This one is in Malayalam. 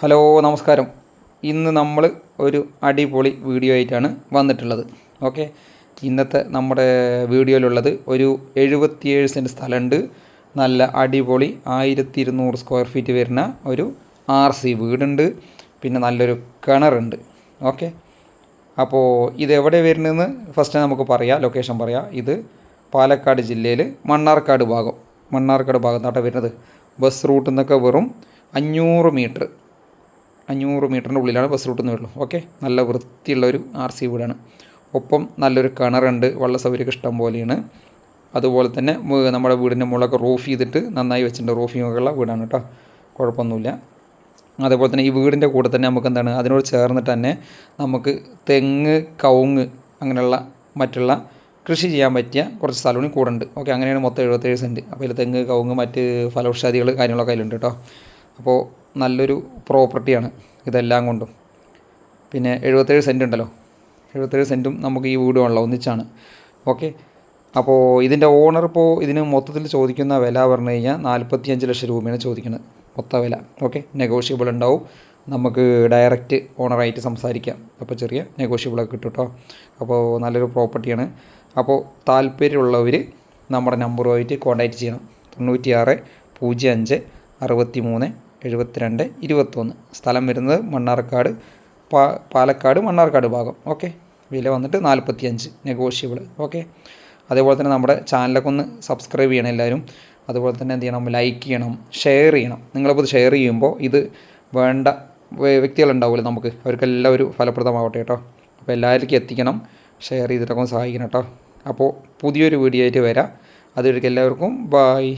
ഹലോ നമസ്കാരം. ഇന്ന് നമ്മൾ ഒരു അടിപൊളി വീഡിയോ ആയിട്ടാണ് വന്നിട്ടുള്ളത്. ഓക്കെ? ഇന്നത്തെ നമ്മുടെ വീഡിയോയിലുള്ളത് ഒരു എഴുപത്തിയേഴ് സെന്റ് സ്ഥലമുണ്ട്. നല്ല അടിപൊളി ആയിരത്തി ഇരുന്നൂറ് സ്ക്വയർ ഫീറ്റ് വരുന്ന ഒരു ആർ സി വീടുണ്ട്. പിന്നെ നല്ലൊരു കിണറുണ്ട്. ഓക്കെ? അപ്പോൾ ഇത് എവിടെ വരുന്നതെന്ന് ഫസ്റ്റ് നമുക്ക് പറയാം ലൊക്കേഷൻ പറയാം. ഇത് പാലക്കാട് ജില്ലയിൽ മണ്ണാർക്കാട് ഭാഗം. മണ്ണാർക്കാട് ഭാഗത്താട്ടാണ് വരുന്നത്. ബസ് റൂട്ടിൽ നിന്നൊക്കെ വെറും അഞ്ഞൂറ് മീറ്റർ. അഞ്ഞൂറ് മീറ്ററിന്റെ ഉള്ളിലാണ് ബസ് റൂട്ട് എന്ന് വരുള്ളൂ ഓക്കെ നല്ല വൃത്തിയുള്ള ഒരു ആർ സി വീടാണ്. ഒപ്പം നല്ലൊരു കിണറുണ്ട്. വെള്ള സൗകര്യം ഇഷ്ടം പോലെയാണ്. അതുപോലെ തന്നെ നമ്മുടെ വീടിന്റെ മുകളൊക്കെ റൂഫ് ചെയ്തിട്ട് നന്നായി വെച്ചിട്ടുണ്ട്. റൂഫിങ്ങൊക്കെ ഉള്ള വീടാണ് കേട്ടോ. കുഴപ്പമൊന്നുമില്ല. അതേപോലെ തന്നെ ഈ വീടിന്റെ കൂടെ തന്നെ നമുക്ക് എന്താണ് അതിനോട് ചേർന്നിട്ട് തന്നെ നമുക്ക് തെങ്ങ് കവുങ്ങ് അങ്ങനെയുള്ള മറ്റുള്ള കൃഷി ചെയ്യാൻ പറ്റിയ കുറച്ച് സ്ഥലവും കൂടെ ഉണ്ട്. ഓക്കെ അങ്ങനെയാണ് മൊത്തം എഴുപത്തേഴ് സെന്റ് അപ്പോൾ ഇതിൽ തെങ്ങ് കവുങ്ങ് മറ്റ് ഫലവൃക്ഷാദികൾ കാര്യങ്ങളൊക്കെ അതിലുണ്ട് കേട്ടോ. അപ്പോൾ നല്ലൊരു പ്രോപ്പർട്ടിയാണ് ഇതെല്ലാം കൊണ്ടും. പിന്നെ എഴുപത്തേഴ് സെന്റ് ഉണ്ടല്ലോ. എഴുപത്തേഴ് സെന്റും നമുക്ക് ഈ വീടുമുള്ള ഒന്നിച്ചാണ്. ഓക്കെ. അപ്പോൾ ഇതിന്റെ ഓണർ ഇപ്പോൾ ഇതിന് മൊത്തത്തിൽ ചോദിക്കുന്ന വില പറഞ്ഞു കഴിഞ്ഞാൽ നാൽപ്പത്തി അഞ്ച് ലക്ഷം രൂപയാണ് ചോദിക്കുന്നത് മൊത്ത വില. ഓക്കെ. നെഗോഷ്യബിൾ ഉണ്ടാവും. നമുക്ക് ഡയറക്റ്റ് ഓണറായിട്ട് സംസാരിക്കാം. അപ്പോൾ ചെറിയ നെഗോഷ്യബിളൊക്കെ കിട്ടും കേട്ടോ അപ്പോൾ നല്ലൊരു പ്രോപ്പർട്ടിയാണ്. അപ്പോൾ താല്പര്യമുള്ളവർ നമ്മുടെ നമ്പറുമായിട്ട് കോൺടാക്റ്റ് ചെയ്യണം. തൊണ്ണൂറ്റിയാറ് പൂജ്യം അഞ്ച് അറുപത്തി മൂന്ന് എഴുപത്തിരണ്ട് ഇരുപത്തൊന്ന്. സ്ഥലം വരുന്നത് മണ്ണാർക്കാട് പാ പാലക്കാട് മണ്ണാർക്കാട് ഭാഗം. ഓക്കെ. വില വന്നിട്ട് നാൽപ്പത്തി അഞ്ച് നെഗോഷ്യബിൾ ഓക്കെ. അതേപോലെ തന്നെ നമ്മുടെ ചാനലൊക്കെ ഒന്ന് സബ്സ്ക്രൈബ് ചെയ്യണം എല്ലാവരും. അതുപോലെ തന്നെ എന്ത് ചെയ്യണം? ലൈക്ക് ചെയ്യണം. ഷെയർ ചെയ്യണം. നിങ്ങളിപ്പോൾ ഷെയർ ചെയ്യുമ്പോൾ ഇത് വേണ്ട വ്യക്തികളുണ്ടാവില്ലേ നമുക്ക്. അവർക്കെല്ലാം ഒരു ഫലപ്രദമാവട്ടെ കേട്ടോ. അപ്പോൾ എല്ലാവർക്കും എത്തിക്കണം. ഷെയർ ചെയ്തിട്ടൊക്കെ സഹായിക്കണം കേട്ടോ. അപ്പോൾ പുതിയൊരു വീഡിയോ ആയിട്ട് വരാം. അതുവരേക്കും എല്ലാവർക്കും ബായ്